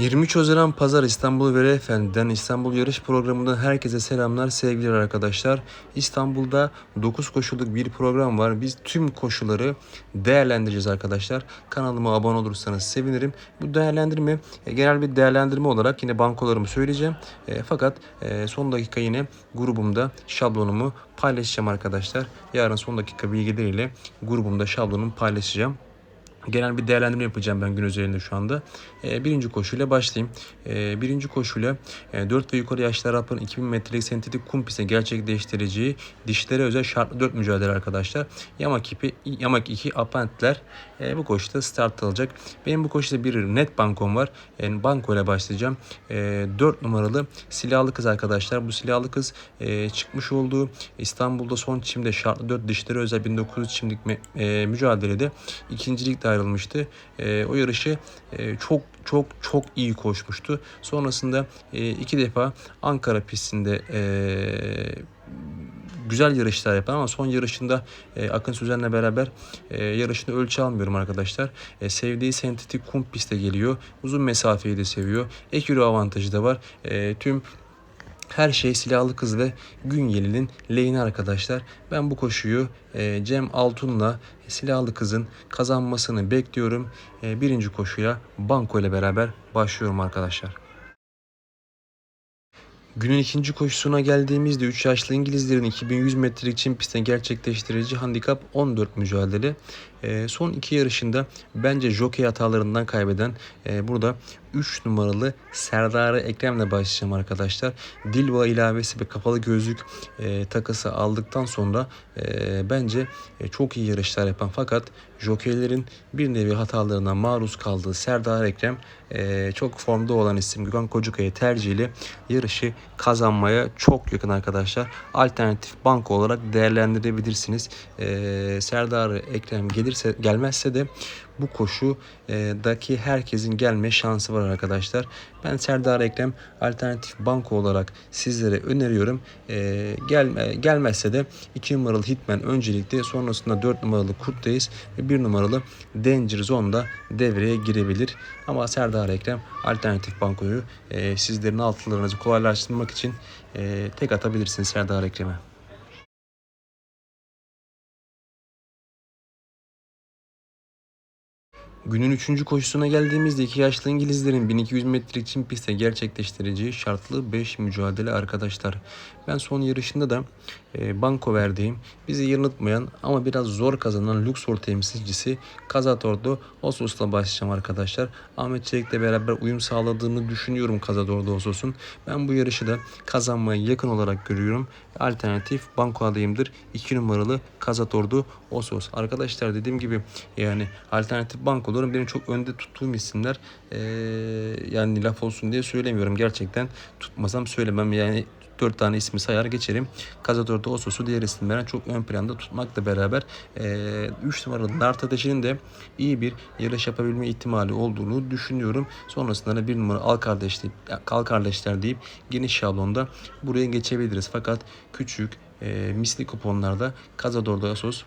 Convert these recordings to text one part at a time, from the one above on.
23 Haziran Pazar İstanbul Veli Efendi'den İstanbul Yarış Programı'ndan herkese selamlar, sevgiler arkadaşlar. İstanbul'da 9 koşuluk bir program var. Biz tüm koşuları değerlendireceğiz arkadaşlar. Kanalıma abone olursanız sevinirim. Bu değerlendirme e, genel bir değerlendirme olarak yine bankolarımı söyleyeceğim. E, fakat e, son dakika yine grubumda şablonumu paylaşacağım arkadaşlar. Yarın son dakika bilgileriyle grubumda şablonumu paylaşacağım. Genel bir değerlendirme yapacağım ben gün üzerinde şu anda. Ee, birinci koşuyla başlayayım. Ee, birinci koşuyla e, 4 ve yukarı yaşlı Arap'ın 2000 metrelik sentetik kum piste gerçekleştireceği dişlere özel şartlı 4 mücadele arkadaşlar. Yamak ipi, Yamak 2 apentler e, bu koşuda start alacak. Benim bu koşuda bir net bankom var. Yani banko ile başlayacağım. E, 4 numaralı silahlı kız arkadaşlar. Bu silahlı kız e, çıkmış olduğu İstanbul'da son çimde şartlı 4 dişlere özel 1900 çimlik e, mücadelede ikincilikte ayrılmıştı. E, o yarışı e, çok çok çok iyi koşmuştu. Sonrasında e, iki defa Ankara pistinde e, güzel yarışlar yapan ama son yarışında e, Akın Süzen'le beraber e, yarışını ölçü almıyorum arkadaşlar. E, sevdiği sentetik kum piste geliyor. Uzun mesafeyi de seviyor. Ek avantajı da var. E, tüm her şey silahlı kız ve Günyeli'nin lehine arkadaşlar. Ben bu koşuyu e, Cem Altun'la silahlı kızın kazanmasını bekliyorum. E, birinci koşuya Banko ile beraber başlıyorum arkadaşlar. Günün ikinci koşusuna geldiğimizde 3 yaşlı İngilizlerin 2100 metrelik çim pistte gerçekleştirici handikap 14 mücadele. E, son iki yarışında bence jockey hatalarından kaybeden e, burada 3 numaralı Serdar Ekrem'le başlayacağım arkadaşlar. Dilva ilavesi ve kapalı gözlük e, takası aldıktan sonra e, bence e, çok iyi yarışlar yapan fakat jokeylerin bir nevi hatalarına maruz kaldığı Serdar Ekrem e, çok formda olan isim Gökhan Kocukaya tercihiyle yarışı kazanmaya çok yakın arkadaşlar. Alternatif banko olarak değerlendirebilirsiniz. E, Serdar Ekrem gelirse gelmezse de bu koşudaki herkesin gelme şansı var arkadaşlar. Ben Serdar Ekrem alternatif banko olarak sizlere öneriyorum. Ee, gel, gelmezse de 2 numaralı Hitman öncelikli sonrasında 4 numaralı Kurt'tayız ve 1 numaralı Danger Zone'da devreye girebilir. Ama Serdar Ekrem alternatif bankoyu e, sizlerin altılarınızı kolaylaştırmak için e, tek atabilirsiniz Serdar Ekrem'e. Günün üçüncü koşusuna geldiğimizde iki yaşlı İngilizlerin 1200 metrelik çim pistte gerçekleştireceği şartlı 5 mücadele arkadaşlar. Ben son yarışında da banko verdiğim, bizi yanıltmayan ama biraz zor kazanan Luxor temsilcisi Kazator'da Osos'la başlayacağım arkadaşlar. Ahmet Çelik'le beraber uyum sağladığını düşünüyorum Kazator'da Osos'un. Ben bu yarışı da kazanmaya yakın olarak görüyorum. Alternatif banko adayımdır. 2 numaralı Kazator'da Osos. Arkadaşlar dediğim gibi yani alternatif bankoların benim çok önde tuttuğum isimler. Ee, yani laf olsun diye söylemiyorum. Gerçekten tutmasam söylemem. Yani 4 tane ismi sayar geçerim. Kazador'da Osos'u diğer isimlerden çok ön planda tutmakla beraber 3 e, numaralı Nart Ateşi'nin de iyi bir yarış yapabilme ihtimali olduğunu düşünüyorum. Sonrasında da bir numara Al Kardeşler, Al Kardeşler deyip geniş şablonda buraya geçebiliriz. Fakat küçük e, misli kuponlarda Kazador'da Osos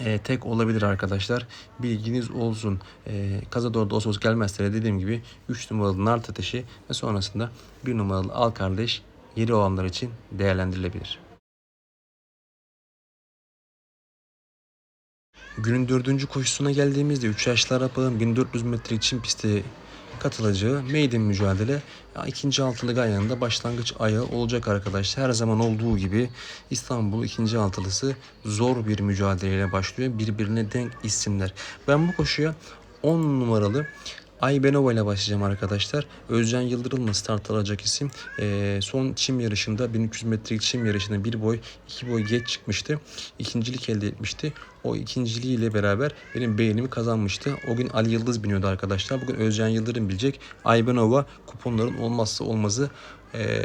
e, tek olabilir arkadaşlar. Bilginiz olsun. E, Kazador'da Osos gelmezse de dediğim gibi 3 numaralı Nart Ateşi ve sonrasında 1 numaralı Al Kardeş yeri olanlar için değerlendirilebilir. Günün dördüncü koşusuna geldiğimizde 3 yaşlı Arap'ın 1400 metre için pistte katılacağı maiden mücadele ikinci altılı Ganyan'da başlangıç ayağı olacak arkadaşlar. Her zaman olduğu gibi İstanbul ikinci altılısı zor bir mücadeleyle başlıyor. Birbirine denk isimler. Ben bu koşuya 10 numaralı Aybenova ile başlayacağım arkadaşlar. Özcan Yıldırım'la start alacak isim. E, son çim yarışında 1300 metrelik çim yarışında bir boy iki boy geç çıkmıştı. İkincilik elde etmişti. O ikinciliğiyle beraber benim beğenimi kazanmıştı. O gün Ali Yıldız biniyordu arkadaşlar. Bugün Özcan Yıldırım bilecek. Aybenova kuponların olmazsa olmazı. E,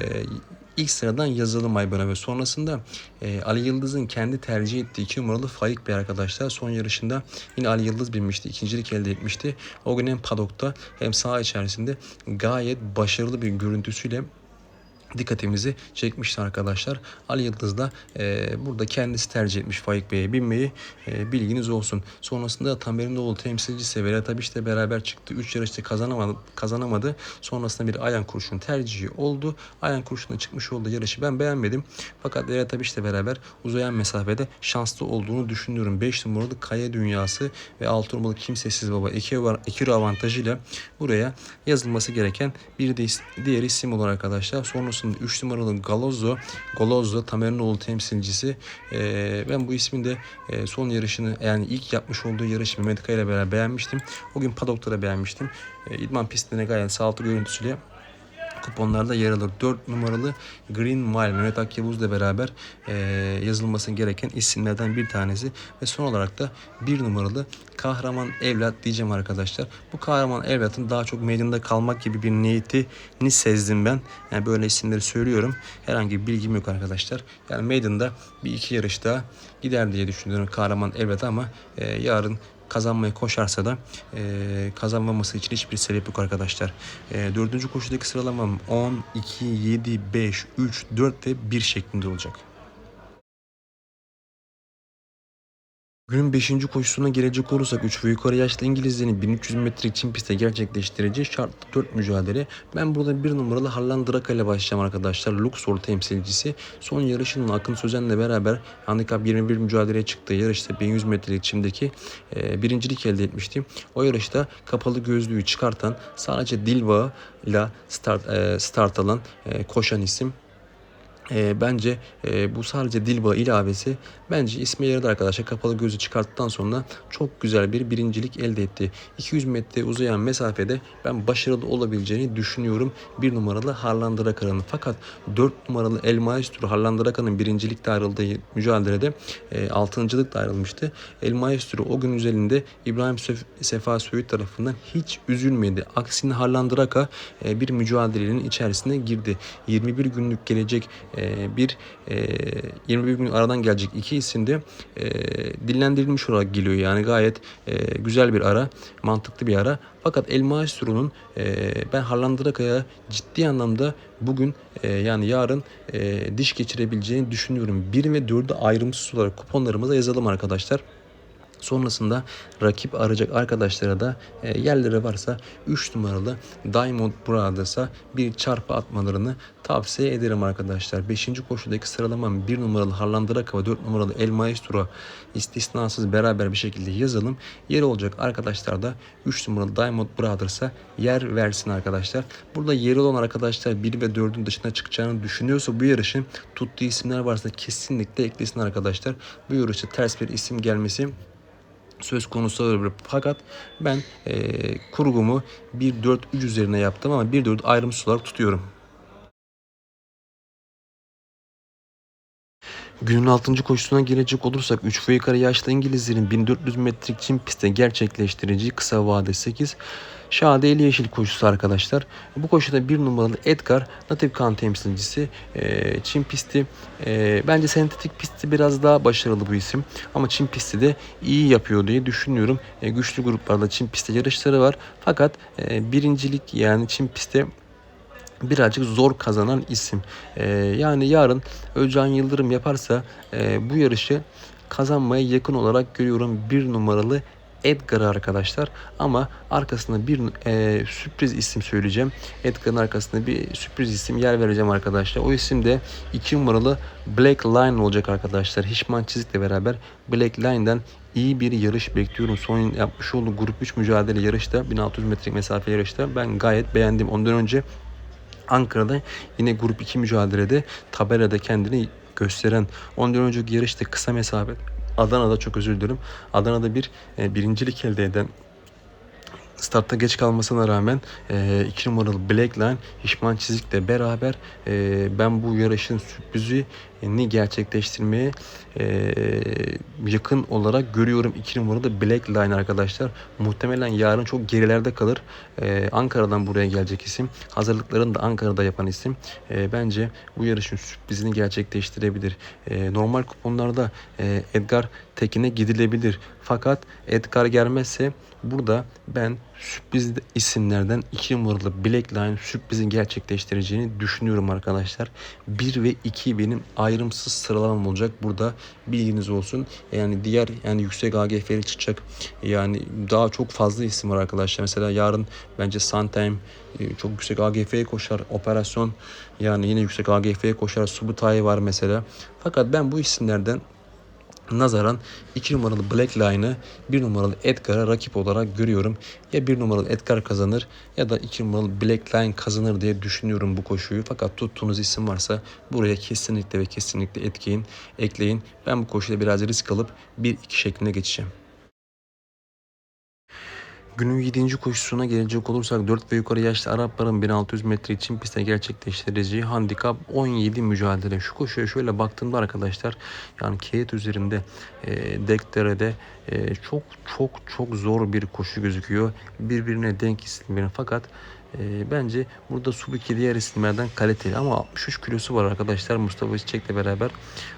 ilk sıradan yazılım Aybenova ve sonrasında e, Ali Yıldız'ın kendi tercih ettiği iki numaralı Faik Bey arkadaşlar. Son yarışında yine Ali Yıldız binmişti. ikincilik elde etmişti. O gün hem padokta hem saha içerisinde gayet başarılı bir görüntüsüyle dikkatimizi çekmişti arkadaşlar. Ali Yıldız da e, burada kendisi tercih etmiş Faik Bey'e binmeyi. E, bilginiz olsun. Sonrasında Tamerinoğlu temsilcisi Berat Abiş de beraber çıktı. 3 yarışta kazanamadı, kazanamadı. Sonrasında bir Ayan Kurşun tercihi oldu. Ayan Kurşun'da çıkmış olduğu yarışı ben beğenmedim. Fakat Berat Abiş de beraber uzayan mesafede şanslı olduğunu düşünüyorum. 5 numaralı Kaya Dünyası ve 6 numaralı Kimsesiz Baba Ekiro avantajıyla buraya yazılması gereken bir de diğer isim olur arkadaşlar. Sonrasında 3 numaralı Galozzo, Golozzo Tamerinoğlu temsilcisi. Ee, ben bu ismin de e, son yarışını yani ilk yapmış olduğu yarış Mehmet ile beraber beğenmiştim. O gün padokta da beğenmiştim. E, İdman pistine gayet sağlıklı görüntüsüyle kuponlarda yer alır. 4 numaralı Green Mile Mehmet Akyavuz'la beraber e, yazılması gereken isimlerden bir tanesi. Ve son olarak da 1 numaralı Kahraman Evlat diyeceğim arkadaşlar. Bu Kahraman Evlat'ın daha çok meydanda kalmak gibi bir niyetini sezdim ben. Yani böyle isimleri söylüyorum. Herhangi bir bilgim yok arkadaşlar. Yani meydanda bir iki yarış daha gider diye düşünüyorum Kahraman Evlat ama e, yarın kazanmaya koşarsa da e, kazanmaması için hiçbir sebep yok arkadaşlar. E, dördüncü koşudaki sıralamam 10, 2, 7, 5, 3, 4 ve 1 şeklinde olacak. Günün 5. koşusuna gelecek olursak 3 ve yukarı yaşlı İngilizlerin 1300 metrelik çim pistte gerçekleştireceği şartlı 4 mücadele. Ben burada bir numaralı Harlan Draka ile başlayacağım arkadaşlar. Luxor temsilcisi. Son yarışının Akın Sözen'le beraber handikap 21 mücadeleye çıktığı yarışta 1100 metrelik çimdeki e, birincilik elde etmişti. O yarışta kapalı gözlüğü çıkartan sadece Dilva ile start, e, start alan e, koşan isim e, bence e, bu sadece Dilba ilavesi bence isme yaradı arkadaşlar. Kapalı gözü çıkarttıktan sonra çok güzel bir birincilik elde etti. 200 metre uzayan mesafede ben başarılı olabileceğini düşünüyorum. Bir numaralı Harlan Drakar'ın. Fakat 4 numaralı El Maestro Harlan Drakar'ın birincilikte ayrıldığı mücadelede e, altıncılıkta ayrılmıştı. El Maestro o gün üzerinde İbrahim Sef Sefa Söğüt tarafından hiç üzülmedi. Aksine Harlan Draka e, bir mücadelenin içerisine girdi. 21 günlük gelecek e, bir e, 21 gün aradan gelecek iki isim de e, dillendirilmiş olarak geliyor. Yani gayet e, güzel bir ara, mantıklı bir ara. Fakat El Maestro'nun e, ben Harlandraka'ya ciddi anlamda bugün e, yani yarın e, diş geçirebileceğini düşünüyorum. 1 ve 4'ü ayrımsız olarak kuponlarımıza yazalım arkadaşlar. Sonrasında rakip arayacak arkadaşlara da e, yerleri varsa 3 numaralı Diamond Brothers'a bir çarpı atmalarını tavsiye ederim arkadaşlar. 5. koşudaki sıralamam 1 numaralı Harlan Draka ve 4 numaralı El Maestro istisnasız beraber bir şekilde yazalım. Yer olacak arkadaşlar da 3 numaralı Diamond Brothers'a yer versin arkadaşlar. Burada yeri olan arkadaşlar 1 ve 4'ün dışına çıkacağını düşünüyorsa bu yarışın tuttuğu isimler varsa kesinlikle eklesin arkadaşlar. Bu yarışta ters bir isim gelmesi söz konusu olabilir. Fakat ben e, kurgumu 1-4-3 üzerine yaptım ama 1-4 ayrımsız olarak tutuyorum. Günün 6. koşusuna gelecek olursak 3 ve yukarı yaşlı İngilizlerin 1400 metrelik çim pistte gerçekleştireceği kısa vade 8 Şadeli Yeşil koşusu arkadaşlar. Bu koşuda bir numaralı Edgar Natif Kan temsilcisi e, Çin pisti e, bence sentetik pisti biraz daha başarılı bu isim ama Çin pisti de iyi yapıyor diye düşünüyorum. E, güçlü gruplarda Çin pisti yarışları var fakat e, birincilik yani Çin pistte birazcık zor kazanan isim. Ee, yani yarın Özcan Yıldırım yaparsa e, bu yarışı kazanmaya yakın olarak görüyorum bir numaralı Edgar arkadaşlar ama arkasında bir e, sürpriz isim söyleyeceğim. Edgar'ın arkasında bir sürpriz isim yer vereceğim arkadaşlar. O isim de 2 numaralı Black Line olacak arkadaşlar. Hişman Çizik'le beraber Black Line'den iyi bir yarış bekliyorum. Son yapmış olduğu grup 3 mücadele yarışta 1600 metrelik mesafe yarışta ben gayet beğendim. Ondan önce Ankara'da yine grup 2 mücadelede tabelada kendini gösteren ondan önceki yarışta kısa mesafe Adana'da çok özür dilerim. Adana'da bir e, birincilik elde eden startta geç kalmasına rağmen 2 e, numaralı Blackline Hişman Çizik'le beraber e, ben bu yarışın sürprizini gerçekleştirmeye e, yakın olarak görüyorum 2 numaralı Black Line arkadaşlar. Muhtemelen yarın çok gerilerde kalır. Ee, Ankara'dan buraya gelecek isim. Hazırlıklarını da Ankara'da yapan isim. Ee, bence bu yarışın sürprizini gerçekleştirebilir. Ee, normal kuponlarda e, Edgar Tekin'e gidilebilir. Fakat Edgar gelmezse burada ben sürpriz isimlerden 2 numaralı Black Line sürprizin gerçekleştireceğini düşünüyorum arkadaşlar. 1 ve 2 benim ayrımsız sıralamam olacak. Burada bilginiz olsun. Yani diğer yani yüksek AGF'li çıkacak. Yani daha çok fazla isim var arkadaşlar. Mesela yarın bence Suntime e, çok yüksek AGF'ye koşar. Operasyon yani yine yüksek AGF'ye koşar. Subutai var mesela. Fakat ben bu isimlerden nazaran 2 numaralı Black Line'ı 1 numaralı Edgar'a rakip olarak görüyorum. Ya 1 numaralı Edgar kazanır ya da 2 numaralı Black Line kazanır diye düşünüyorum bu koşuyu. Fakat tuttuğunuz isim varsa buraya kesinlikle ve kesinlikle etkiyin, ekleyin. Ben bu koşuda biraz risk alıp 1-2 şeklinde geçeceğim. Günün 7. koşusuna gelecek olursak 4 ve yukarı yaşlı Arapların 1600 metre için pistte gerçekleştireceği handikap 17 mücadele. Şu koşuya şöyle baktığımda arkadaşlar yani kağıt üzerinde e, Dektere'de e, çok çok çok zor bir koşu gözüküyor. Birbirine denk isimlerin fakat e, bence burada Subuki diğer isimlerden kaliteli ama 63 kilosu var arkadaşlar Mustafa Çiçek'le beraber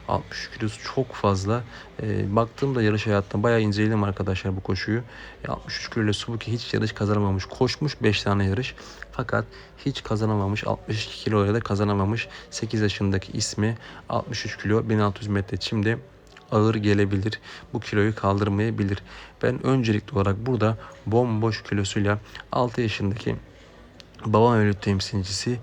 63 kilosu çok fazla. E, baktığımda yarış hayatında bayağı inceledim arkadaşlar bu koşuyu. E, 63 kiloyla Subuki hiç yarış kazanamamış. Koşmuş 5 tane yarış. Fakat hiç kazanamamış. 62 kiloyla da kazanamamış. 8 yaşındaki ismi 63 kilo 1600 metre çimde ağır gelebilir. Bu kiloyu kaldırmayabilir. Ben öncelikli olarak burada bomboş kilosuyla 6 yaşındaki Babam ölü temsilcisi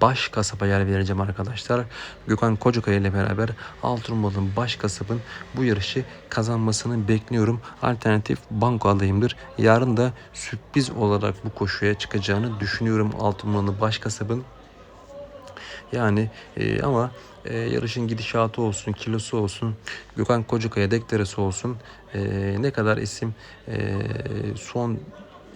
baş kasaba yer vereceğim arkadaşlar. Gökhan Kocakaya ile beraber Altınbalı'nın baş kasabın bu yarışı kazanmasını bekliyorum. Alternatif banko adayımdır. Yarın da sürpriz olarak bu koşuya çıkacağını düşünüyorum Altınbalı'nın baş kasabın. Yani e, ama e, yarışın gidişatı olsun, kilosu olsun, Gökhan Kocakaya deklarası olsun, e, ne kadar isim e, son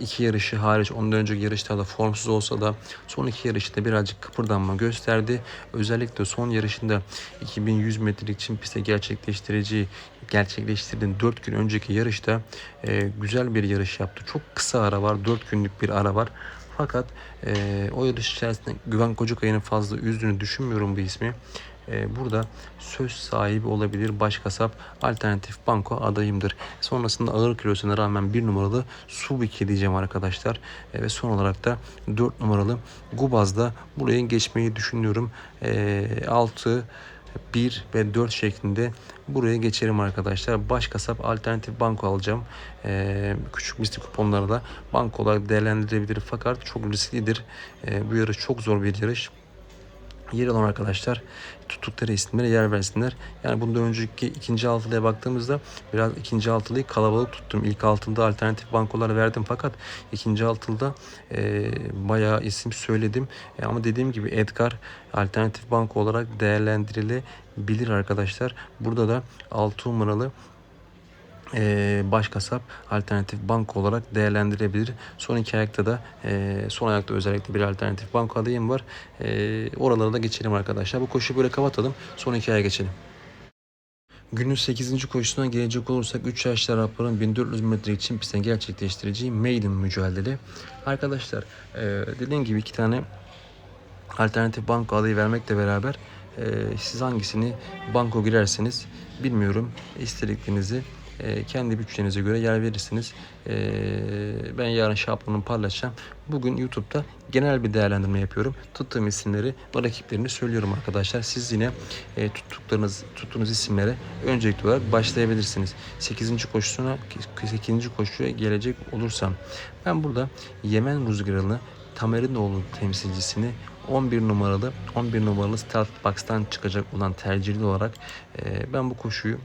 iki yarışı hariç ondan önceki yarışlarda formsuz olsa da son iki yarışta birazcık kıpırdanma gösterdi. Özellikle son yarışında 2100 metrelik çim pistte gerçekleştireceği gerçekleştirdiğin 4 gün önceki yarışta e, güzel bir yarış yaptı. Çok kısa ara var. 4 günlük bir ara var. Fakat e, o yarış içerisinde Güven Kocakaya'nın fazla üzdüğünü düşünmüyorum bu ismi. E, burada söz sahibi olabilir baş kasap alternatif banko adayımdır. Sonrasında ağır kilosuna rağmen bir numaralı Subiki diyeceğim arkadaşlar. E, ve son olarak da 4 numaralı Gubaz'da buraya geçmeyi düşünüyorum. E, 6 1 ve 4 şeklinde buraya geçerim arkadaşlar. Baş kasap alternatif banko alacağım. Ee, küçük misli kuponları da banko olarak değerlendirebilir fakat çok risklidir. Ee, bu yarış çok zor bir yarış yer alan arkadaşlar tuttukları isimlere yer versinler. Yani bundan önceki ikinci altılıya baktığımızda biraz ikinci altılıyı kalabalık tuttum. İlk altında alternatif bankolar verdim fakat ikinci altılda e, bayağı isim söyledim. E, ama dediğim gibi Edgar alternatif banko olarak değerlendirilebilir arkadaşlar. Burada da 6 numaralı e, baş kasap alternatif banko olarak değerlendirebilir. Son iki ayakta da e, son ayakta özellikle bir alternatif banko adayım var. E, oralara da geçelim arkadaşlar. Bu koşuyu böyle kapatalım. Son iki aya geçelim. Günün 8. koşusuna gelecek olursak 3 yaşlı Arapların 1400 metre için pistten gerçekleştireceği maiden mücadele. Arkadaşlar e, dediğim gibi iki tane alternatif banko adayı vermekle beraber e, siz hangisini banko girerseniz bilmiyorum istediklerinizi e, kendi bütçenize göre yer verirsiniz. E, ben yarın şablonunu paylaşacağım. Bugün YouTube'da genel bir değerlendirme yapıyorum. Tuttuğum isimleri ve rakiplerini söylüyorum arkadaşlar. Siz yine e, tuttuklarınız, tuttuğunuz isimlere öncelikli olarak başlayabilirsiniz. 8. koşusuna 8. koşuya gelecek olursam ben burada Yemen Rüzgarı'nı Tamerinoğlu temsilcisini 11 numaralı 11 numaralı Start Box'tan çıkacak olan tercihli olarak e, ben bu koşuyu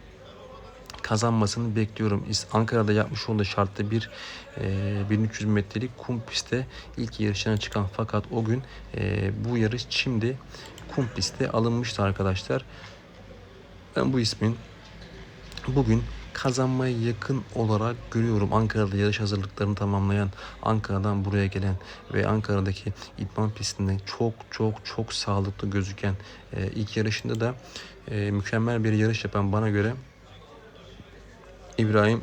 kazanmasını bekliyorum. Ankara'da yapmış olduğu şartta bir e, 1300 metrelik kum pistte ilk yarışına çıkan fakat o gün e, bu yarış şimdi kum pistte alınmıştı arkadaşlar. Ben bu ismin bugün kazanmaya yakın olarak görüyorum. Ankara'da yarış hazırlıklarını tamamlayan, Ankara'dan buraya gelen ve Ankara'daki idman pistinde çok çok çok sağlıklı gözüken e, ilk yarışında da e, mükemmel bir yarış yapan bana göre İbrahim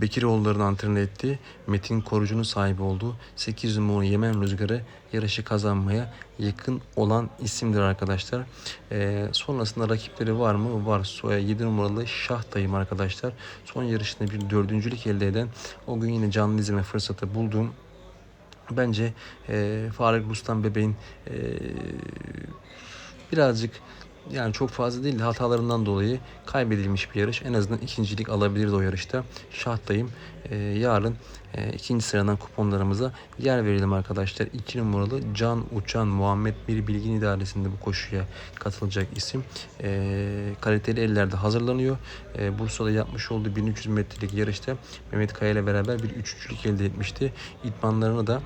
Bekiroğulları'nın antrenör ettiği Metin Korucu'nun sahibi olduğu 8 numaralı Yemen Rüzgarı yarışı kazanmaya yakın olan isimdir arkadaşlar. Ee, sonrasında rakipleri var mı? Var. Soya 7 numaralı Şahtayım arkadaşlar. Son yarışında bir dördüncülük elde eden o gün yine canlı izleme fırsatı bulduğum bence e, Faruk Rustam Bebeğin e, birazcık yani çok fazla değil de hatalarından dolayı kaybedilmiş bir yarış. En azından ikincilik alabilirdi o yarışta. Şahtayım. Ee, yarın e, ikinci sıradan kuponlarımıza yer verelim arkadaşlar. 2 numaralı Can Uçan Muhammed Bir Bilgin İdaresi'nde bu koşuya katılacak isim. Ee, kaliteli ellerde hazırlanıyor. Ee, Bursa'da yapmış olduğu 1300 metrelik yarışta Mehmet Kaya ile beraber bir üçüncülük elde etmişti. İdmanlarını da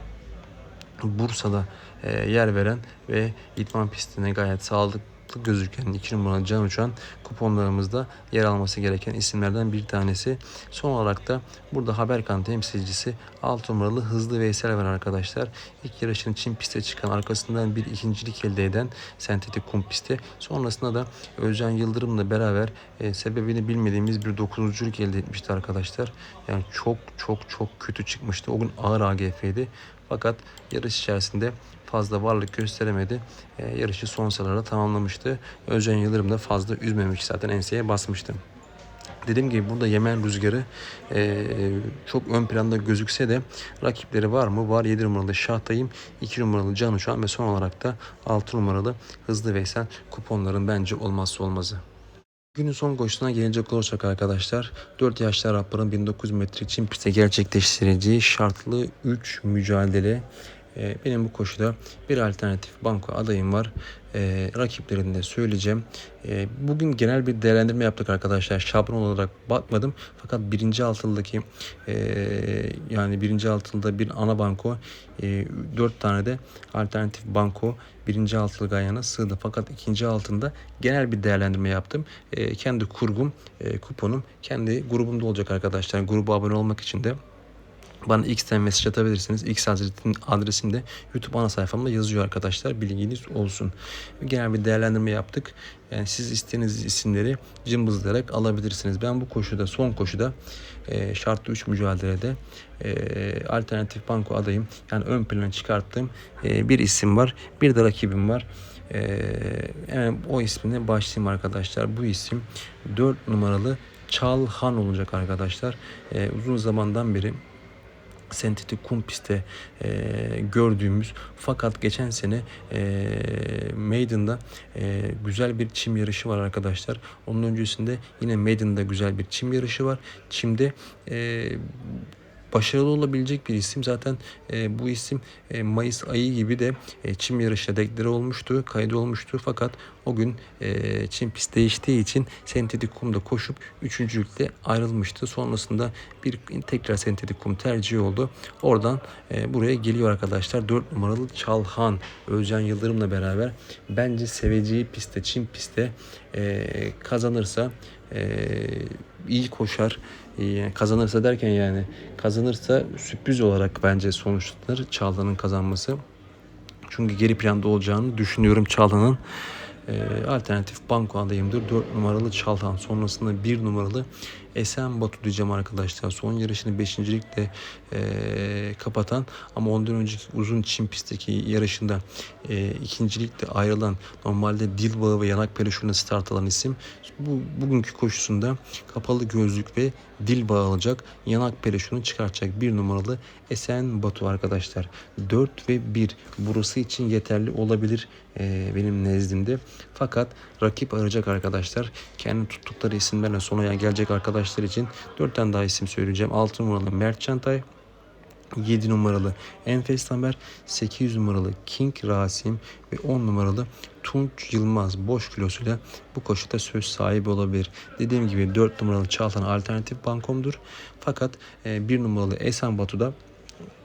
Bursa'da e, yer veren ve idman pistine gayet sağlıklı gözüken 2 numaralı Can Uçan kuponlarımızda yer alması gereken isimlerden bir tanesi. Son olarak da burada Haberkan temsilcisi 6 numaralı Hızlı Veysel var arkadaşlar. İlk yarışın Çin piste çıkan arkasından bir ikincilik elde eden sentetik kum pistte. Sonrasında da Özcan Yıldırım'la beraber e, sebebini bilmediğimiz bir dokuzunculuk elde etmişti arkadaşlar. Yani çok çok çok kötü çıkmıştı. O gün ağır AGF'ydi. Fakat yarış içerisinde fazla varlık gösteremedi. E, yarışı son sıralara tamamlamıştı. Özcan Yıldırım da fazla üzmemiş zaten enseye basmıştı. Dediğim gibi burada Yemen rüzgarı e, çok ön planda gözükse de rakipleri var mı? Var 7 numaralı Şahtayım, 2 numaralı Can Uçan ve son olarak da 6 numaralı Hızlı Veysel kuponların bence olmazsa olmazı. Günün son koşusuna gelecek olursak arkadaşlar 4 yaşlı Arapların 1900 metre Çin pistte gerçekleştireceği şartlı 3 mücadele ee, benim bu koşuda bir alternatif banko adayım var. Ee, rakiplerini de söyleyeceğim. Ee, bugün genel bir değerlendirme yaptık arkadaşlar. Şablon olarak bakmadım. Fakat birinci altılıdaki e, yani birinci altılıda bir ana banko e, 4 tane de alternatif banko birinci altılı gayana sığdı. Fakat ikinci altında genel bir değerlendirme yaptım. E, kendi kurgum, e, kuponum kendi grubumda olacak arkadaşlar. Gruba abone olmak için de bana X'ten mesaj atabilirsiniz. X adresim, adresim YouTube ana sayfamda yazıyor arkadaşlar. Bilginiz olsun. Genel bir değerlendirme yaptık. Yani siz istediğiniz isimleri cımbızlayarak alabilirsiniz. Ben bu koşuda, son koşuda e, şartlı 3 mücadelede e, alternatif banko adayım. Yani ön plana çıkarttığım e, bir isim var. Bir de rakibim var. Ee, hemen o ismine başlayayım arkadaşlar. Bu isim 4 numaralı Çalhan olacak arkadaşlar. Ee, uzun zamandan beri sentetik kum pistte e, gördüğümüz fakat geçen sene e, Maiden'da e, güzel bir çim yarışı var arkadaşlar. Onun öncesinde yine Maiden'da güzel bir çim yarışı var. Çim'de e, başarılı olabilecek bir isim. Zaten e, bu isim e, Mayıs ayı gibi de e, çim yarışına dekları olmuştu, kaydı olmuştu. Fakat o gün e, çim pist değiştiği için sentetik kumda koşup üçüncülükte ayrılmıştı. Sonrasında bir tekrar sentetik kum tercihi oldu. Oradan e, buraya geliyor arkadaşlar. 4 numaralı Çalhan Özcan Yıldırım'la beraber bence seveceği pistte, çim pistte e, kazanırsa e, iyi koşar. Kazanırsa derken yani kazanırsa sürpriz olarak bence sonuçlanır Çağla'nın kazanması. Çünkü geri planda olacağını düşünüyorum Çağla'nın. E, alternatif banko adayımdır. 4 numaralı Çalhan. Sonrasında 1 numaralı Esen Batu diyeceğim arkadaşlar. Son yarışını 5. ligde e, kapatan ama ondan önceki uzun Çin pistteki yarışında e, ikincilikte ayrılan normalde dil bağı ve yanak peluşunda start alan isim. Bu bugünkü koşusunda kapalı gözlük ve dil bağı alacak. Yanak peluşunu çıkartacak bir numaralı Esen Batu arkadaşlar. 4 ve 1 burası için yeterli olabilir e, benim nezdimde. Fakat rakip arayacak arkadaşlar. Kendi tuttukları isimlerle sonaya gelecek arkadaşlar için 4 tane daha isim söyleyeceğim. 6 numaralı Mert Çantay, 7 numaralı Enfes Tamer, 8 numaralı King Rasim ve 10 numaralı Tunç Yılmaz boş kilosuyla bu koşuda söz sahibi olabilir. Dediğim gibi 4 numaralı Çağatan alternatif bankomdur. Fakat 1 numaralı Esen Batu'da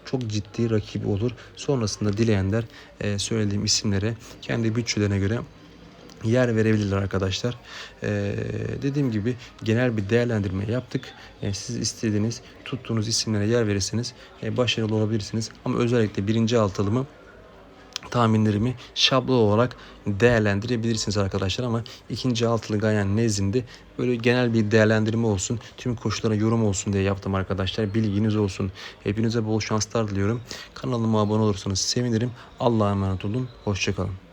çok ciddi rakip olur. Sonrasında dileyenler e, söylediğim isimlere kendi bütçelerine göre yer verebilirler arkadaşlar. Ee, dediğim gibi genel bir değerlendirme yaptık. Ee, siz istediğiniz, tuttuğunuz isimlere yer verirseniz e, başarılı olabilirsiniz. Ama özellikle birinci altılımı tahminlerimi şablon olarak değerlendirebilirsiniz arkadaşlar ama ikinci altılı Gayan nezdinde böyle genel bir değerlendirme olsun. Tüm koşullara yorum olsun diye yaptım arkadaşlar. Bilginiz olsun. Hepinize bol şanslar diliyorum. Kanalıma abone olursanız sevinirim. Allah'a emanet olun. Hoşçakalın.